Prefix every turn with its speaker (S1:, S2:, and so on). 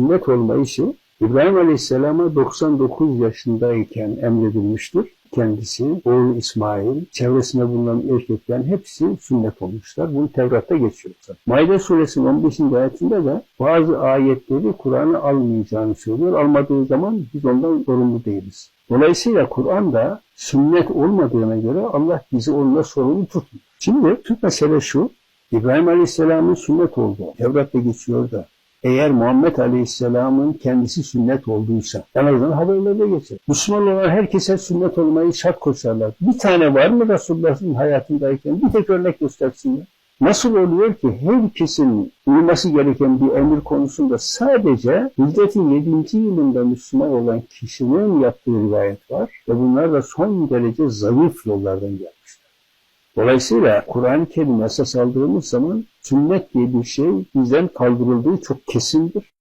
S1: sünnet olma işi İbrahim Aleyhisselam'a 99 yaşındayken emredilmiştir. Kendisi, oğlu İsmail, çevresinde bulunan erkeklerin hepsi sünnet olmuşlar. Bunu Tevrat'ta geçiyor. Maide suresinin 15. ayetinde de bazı ayetleri Kur'an'a almayacağını söylüyor. Almadığı zaman biz ondan sorumlu değiliz. Dolayısıyla Kur'an'da sünnet olmadığına göre Allah bizi onunla sorumlu tutmuyor. Şimdi Türk mesele şu, İbrahim Aleyhisselam'ın sünnet olduğu, Tevrat'ta geçiyor da, eğer Muhammed Aleyhisselam'ın kendisi sünnet olduysa, en azından haberlerde geçer. Müslüman olan herkese sünnet olmayı şart koşarlar. Bir tane var mı Resulullah'ın hayatındayken? Bir tek örnek göstersinler. Nasıl oluyor ki herkesin uyması gereken bir emir konusunda sadece hicretin 7. yılında Müslüman olan kişinin yaptığı rivayet var ve bunlar da son derece zayıf yollardan gelmişler. Dolayısıyla Kur'an-ı Kerim esas aldığımız zaman sünnet diye bir şey bizden kaldırıldığı çok kesindir.